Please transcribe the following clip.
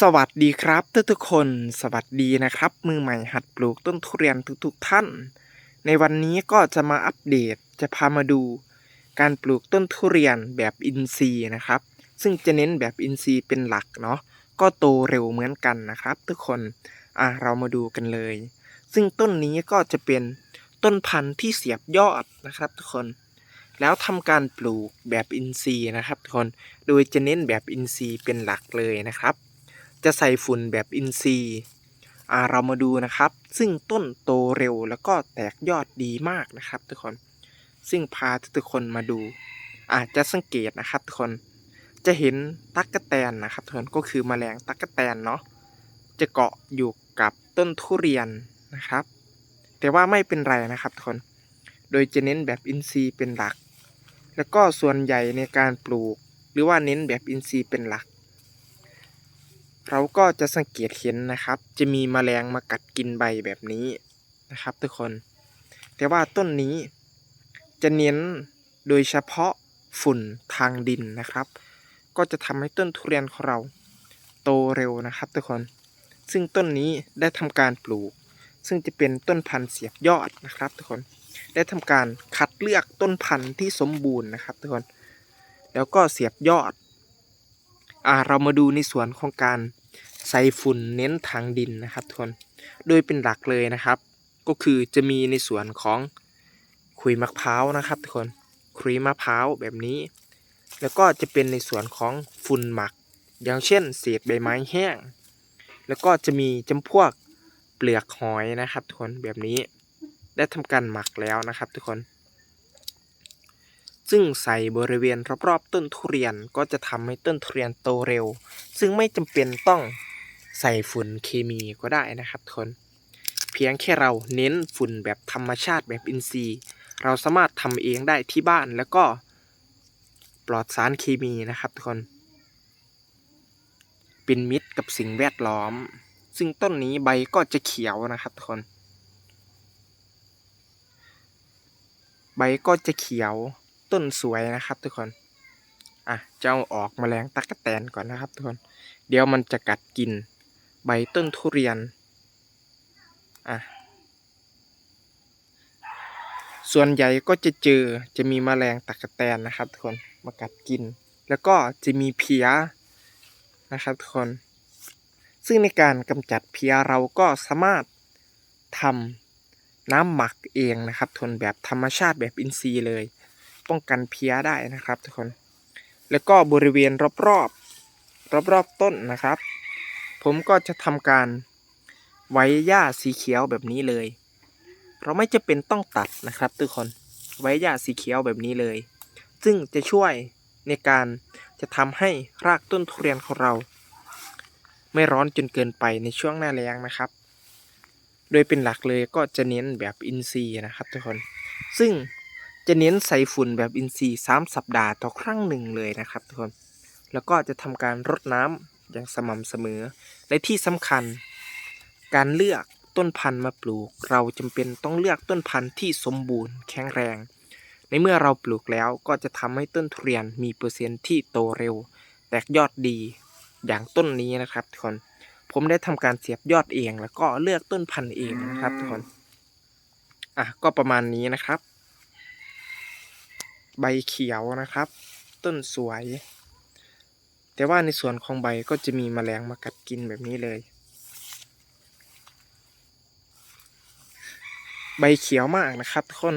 สวัสดีครับทุกทุกคน สวัสดีนะครับ มือใหม่หัดปลูกต้นทุเรียนทุกๆท่าน ในวันนี้ก็จะมาอัปเดตจะพามาดู การปลูกต้นทุเรียนแบบอินทรีย์นะครับ ซึ่งจะเน้นแบบอินทรีย์เป็นหลักเนาะก็โตเร็วเหมือนกันนะครับ ทุกคนอะเรามาดูกันเลย ซึ่งต้นนี้ก็จะเป็นต้นพันธุ์ที่เสียบยอดนะครับ ทุกคน แล้วทำการปลูกแบบอินทรีย์นะครับ ทุกคนโดยจะเน้นแบบอินทรีย์เป็นหลักเลยนะครับ จะใส่ฝุ่นแบบอินทรีย์อ่าเรามาดูนะครับ ซึ่งต้นโตเร็วแล้วก็แตกยอดดีมากนะครับ ทุกคน ซึ่งพาทุกคนมาดู อาจจะสังเกตนะครับ ทุกคน จะเห็นตั๊กะแตนนะครับทุกคนก็คือแมลงตั๊กะแตนเนาะ จะเกาะอยู่กับต้นทุเรียนนะครับ แต่ว่าไม่เป็นไรนะครับทุกคน โดยจะเน้นแบบอินทรีย์เป็นหลัก แล้วก็ส่วนใหญ่ในการปลูก หรือว่าเน้นแบบอินทรีย์เป็นหลัก เราก็จะสังเกตเห็นนะครับ จะมีแมลงมากัดกินใบแบบนี้นะครับทุกคน แต่ว่าต้นนี้จะเน้นโดยเฉพาะฝุ่นทางดินนะครับ ก็จะทำให้ต้นทุเรียนของเราโตเร็วนะครับทุกคน ซึ่งต้นนี้ได้ทำการปลูก ซึ่งจะเป็นต้นพันธุ์เสียบยอดนะครับทุกคน ได้ทำการคัดเลือกต้นพันธุ์ที่สมบูรณ์นะครับทุกคน แล้วก็เสียบยอด อ่าเรามาดูในส่วนของการใส่ฝุ่นเน้นทางดินนะครับทุกคนโดยเป็นหลักเลยนะครับ ก็คือจะมีในส่วนของขุยมะพร้าวนะครับทุกคนขุยมะพร้าวแบบนี้ แล้วก็จะเป็นในส่วนของฝุ่นหมัก อย่างเช่น เศษใบไม้แห้ง แล้วก็จะมีจำพวกเปลือกหอยนะครับทุกคนแบบนี้ ได้ทำการหมักแล้วนะครับทุกคน ซึ่งใส่บริเวณรอบๆต้นทุเรียนก็จะทำให้ต้นทุเรียนโตเร็ว ซึ่งไม่จำเป็นต้องใส่ฝุ่นเคมีก็ได้นะครับทุกคนเพียงแค่เราเน้นฝุ่นแบบธรรมชาติแบบอินทรีย์ เราสามารถทำเองได้ที่บ้านแล้วก็ปลอดสารเคมีนะครับทุกคนเป็นมิตรกับสิ่งแวดล้อม ซึ่งต้นนี้ใบก็จะเขียวนะครับทุกคน ใบก็จะเขียว ต้นสวยนะครับ ทุกคน อะจะเอาออกมแมลงตั๊กแตนก่อนนะครับ ทุกคน เดี๋ยวมันจะกัดกิน ใบต้นทุเรียน อะ ส่วนใหญ่ก็จะเจอจะมีแมลงตั๊กแตนนะครับ ทุกคนมากัดกิน แล้วก็จะมีเพี้ยนะครับทุกคน ซึ่งในการกำจัดเพี้ยเราก็สามารถทำน้ำหมักเองนะครับทนแบบธรรมชาติแบบอินทรีย์เลย ป้องกันเพี้ยได้นะครับ ทุกคน แล้วก็บริเวณรอบๆรอบๆต้นนะครับ ผมก็จะทำการไว้หญ้าสีเขียวแบบนี้เลย เราไม่จะเป็นต้องตัดนะครับ ทุกคนไว้หญ้าสีเขียวแบบนี้เลย ซึ่งจะช่วยในการจะทำให้รากต้นทุเรียนของเรา ไม่ร้อนจนเกินไปในช่วงหน้าแล้งนะครับ โดยเป็นหลักเลยก็จะเน้นแบบอินทรีย์นะครับ ทุกคน ซึ่ง จะเน้นใส่ฝุ่นแบบอินทรีย์สามสัปดาห์ต่อครั้งหนึ่งเลยนะครับทุกคน แล้วก็จะทำการรดน้ำอย่างสม่ำเสมอ และที่สำคัญ การเลือกต้นพันธุ์มาปลูก เราจำเป็นต้องเลือกต้นพันธุ์ที่สมบูรณ์แข็งแรง ในเมื่อเราปลูกแล้วก็จะทำให้ต้นทุเรียนมีเปอร์เซ็นต์ที่โตเร็ว แตกยอดดีอย่างต้นนี้นะครับทุกคน ผมได้ทำการเสียบยอดเอง แล้วก็เลือกต้นพันธุ์เองนะครับทุกคน อะก็ประมาณนี้นะครับ ใบเขียวนะครับ ต้นสวย แต่ว่าในส่วนของใบก็จะมีแมลงมากัดกินแบบนี้เลย ใบเขียวมากนะครับทุกคน